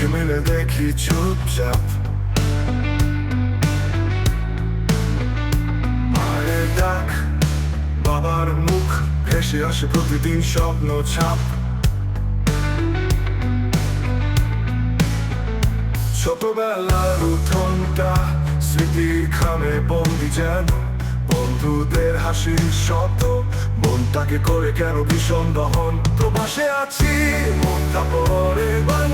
চোখে মেলে দেখি চুপচাপ মায়ের ডাক বাবার মুখ ভেসে আসে প্রতিদিন স্বপ্ন ছাপ ছোটবেলার উঠোনটা স্মৃতির খামে বন্দি যেন বন্ধুদের হাসির শব্দ মনটাকে করে কেন ভীষণ দহন প্রবাসে আছি মনটা পরে বাংলা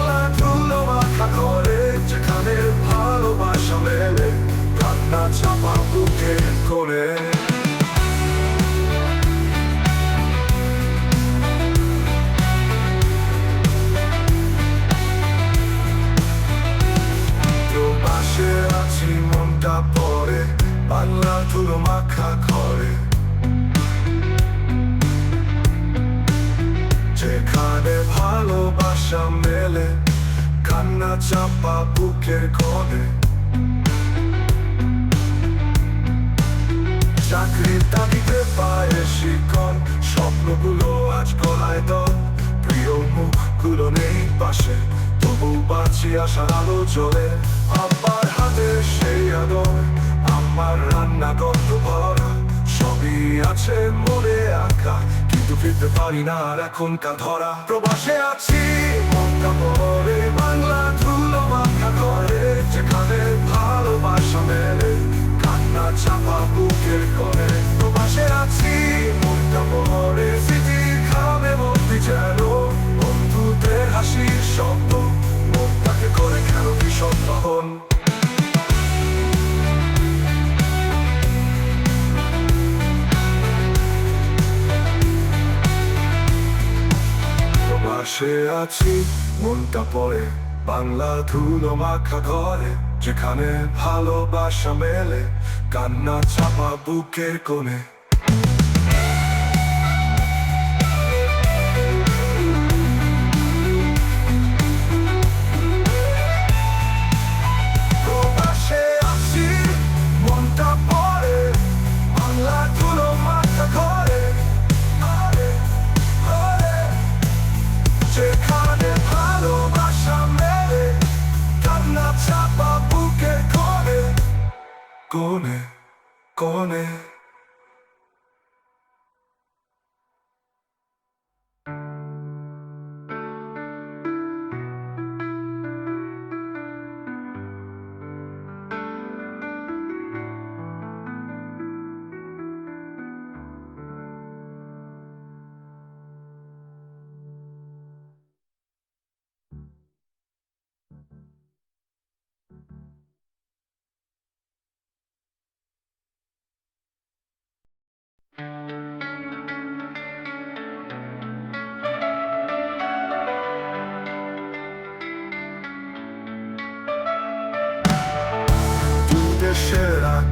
ভালোবাসা মেলে কান্না চাপা বুকের কোণে। চাকরির তাগিদে পায়ে শিকন, স্বপ্নগুলো আজ গলায় দল প্রিয় মুখগুলো নেই পাশে, তবু বাঁচি আসার আলো জ্বলে। আমার হাতে সেই আদর, আমার রান্না গন্ধ ভরা, সবই আছে মনে আঁকা। কিন্তু ফিরতে পারি না আর এখনকার ধরা। প্রবাসে আছি মনটা পরে বাংলা ধুলো মাথা করে যেখানে ভালোবাসা মেলে, কান্না চাপা বুকের করে প্রবাসে আছি মনটা পরে প্রবাসে আছি, মনটা পড়ে। বাংলা ধুলো মাখা ঘরে, যেখানে ভালোবাসা মেলে। কান্না চাপা বুকের কোণে।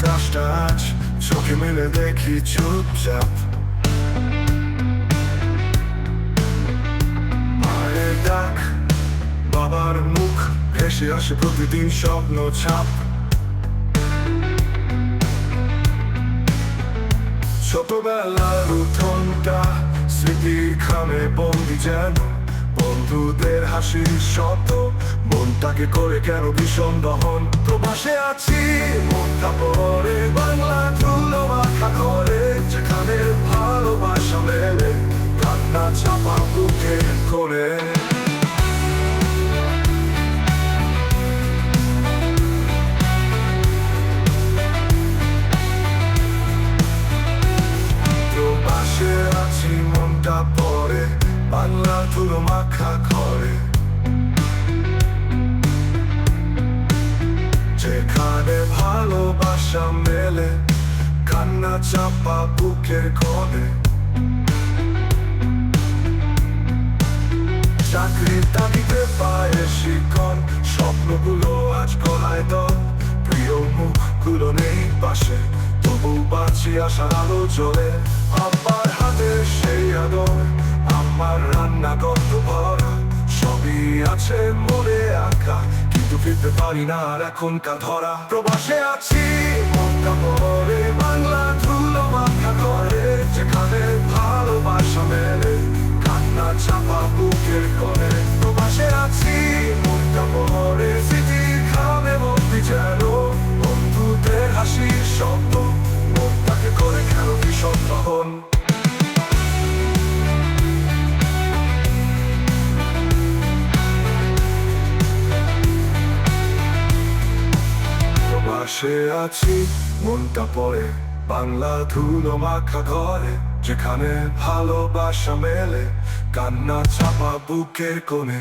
আকাশটা আজ চোখে মেলে দেখি চুপচাপ মায়ের ডাক বাবার মুখ ভেসে আসে প্রতিদিন স্বপ্ন ছাপ ছোটবেলার উঠোনটা স্মৃতির খামে বন্দি যেন বন্ধুদের হাসির শব্দ মনটাকে করে কেন ভীষণ দহন প্রবাসে আছি পরে বাংলা ধুলো মাথা করে যেখানে ভালোবাসা মেলে কান্না চাপা বুকে করে মেলে কান্না চাপা বুকের কোণে। চাকরির তাগিদে পায়ে শিকন স্বপ্নগুলো আজ গলায় দল প্রিয় মুখগুলো নেই পাশে, তবু বাঁচি আসার আলো জ্বলে। আমার হাতে সেই আদর, আমার রান্না গন্ধ ভরা। সবই আছে মনে আঁকা, কিন্তু ফিরতে পারি না আর এখনকার ধরা। প্রবাসে আছি মনটা বাংলা ধুলো মাথা করে যেখানে ভালোবাসা মেলে কান্না চাপা বুকের করে প্রবাসে আছি, মনটা পড়ে। বাংলা ধুলো মাখা ঘরে, যেখানে ভালোবাসা মেলে। কান্না চাপা বুকের কোণে।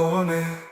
come